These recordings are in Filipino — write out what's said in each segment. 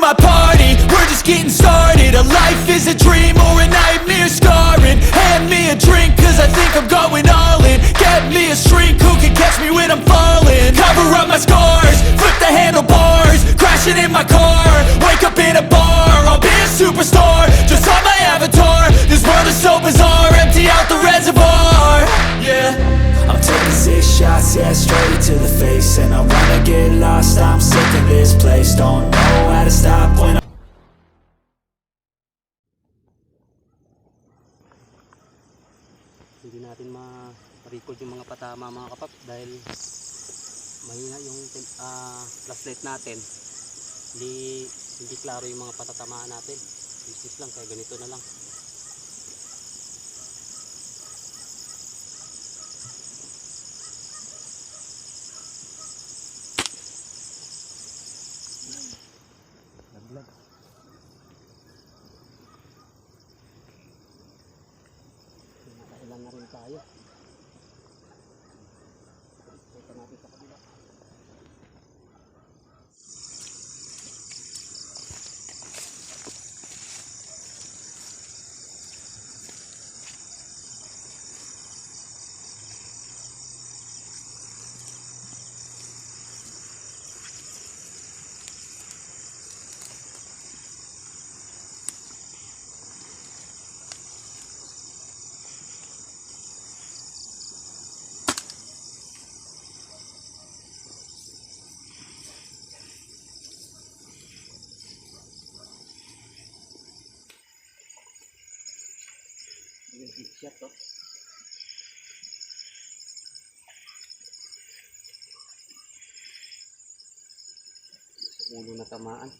my party, we're just getting started. A life is a dream or a nightmare hindi natin ma-record yung mga patama mga kapap dahil mahina yung ah, flashlight natin. Hindi hindi klaro yung mga patatamaan natin. Business lang kaya ganito na lang nakailan na yung hit shot to ulo na tamaan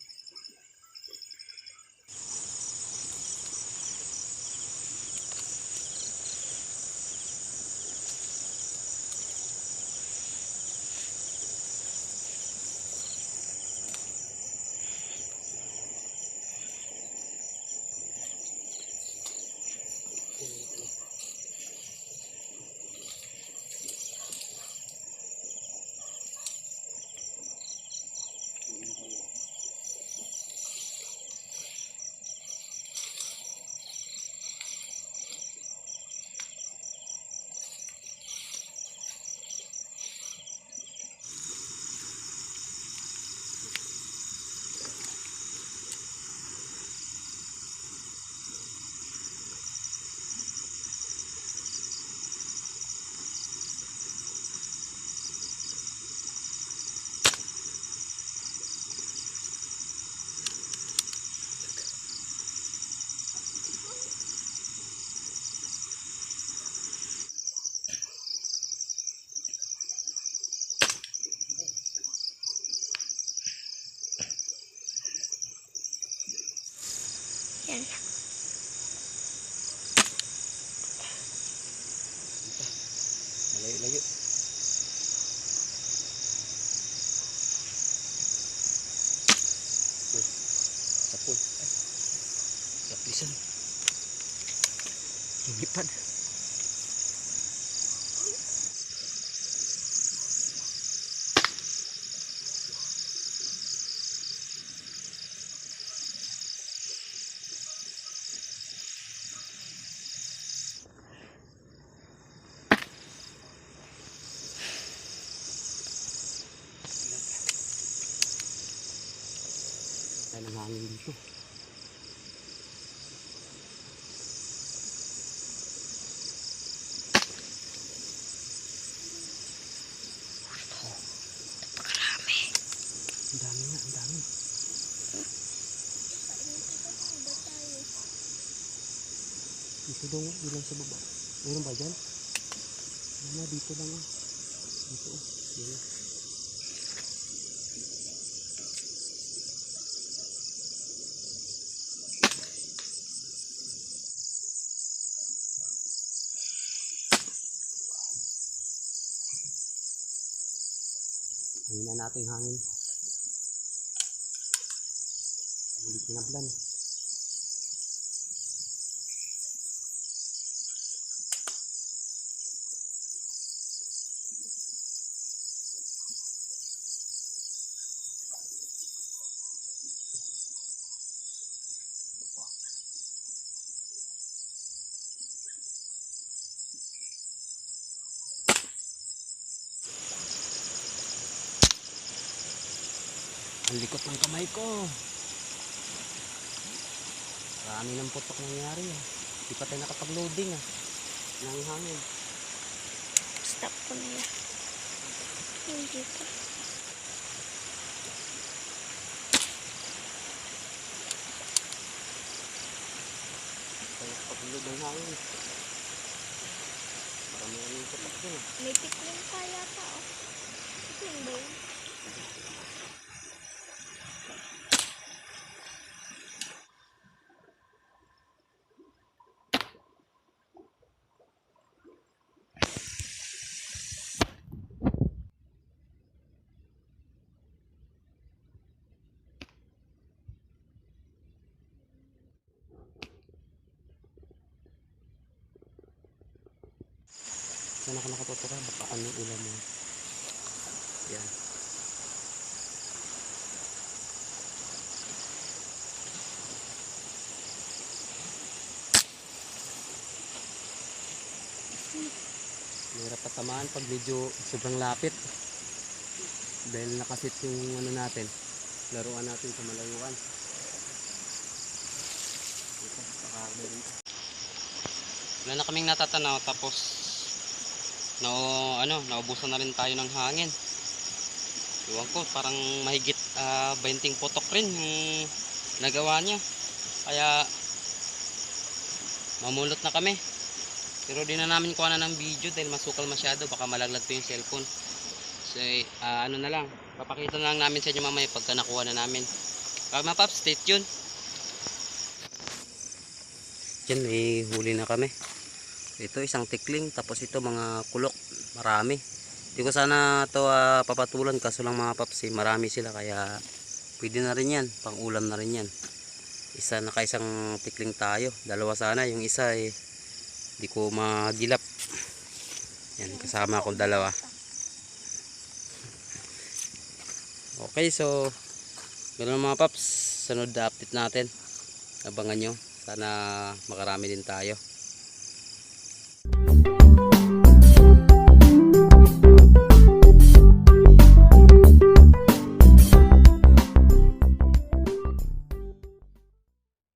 lumipad tayo ng hangin dito Pakarami. ang dami nga ang dami dito daw bilang sa baba. Meron ba dyan? Mama, dito lang ah. Dito oh dito Hangin na nating hangin. Ulit pinablan. Ang likot ng kamay ko. Marami ng putok nangyari ah. Di pa tayo nakapag-loading ah. Nang hangin. Stop ko na yan. Hindi pa. Tayo nakapag-load ng hangin. Marami ng putok dun ah. May tikling pa yata oh. Tikling ba yun? Saan ako nakatutok ah? Baka ano ulam mo. Yan. Mahirap patamaan pag medyo sobrang lapit. Dahil nakasit yung ano natin. Laruan natin sa malayuan. Wala na kaming natatanaw tapos na ano, naubusan na rin tayo ng hangin. Iwan ko, parang mahigit ah, 20 putok rin yung nagawa niya. Kaya mamulot na kami. Pero di na namin kuha na ng video dahil masukal masyado. Baka malaglag pa yung cellphone. So, ah, ano na lang. Papakita na lang namin sa inyo mamaya pagka nakuha na namin. Kaya mga paps, stay tuned. Diyan, may huli na kami. Ito isang tikling tapos ito mga kulok, marami. Hindi ko sana to ah, papatulan kaso lang mga paps, eh, marami sila kaya pwede na rin yan, pang ulam na rin yan. Isa naka isang tikling tayo, dalawa sana, yung isa eh hindi ko magilap. Yan kasama akong dalawa. Okay, so ganun mga paps, sunod na update natin. Abangan nyo, sana makarami din tayo.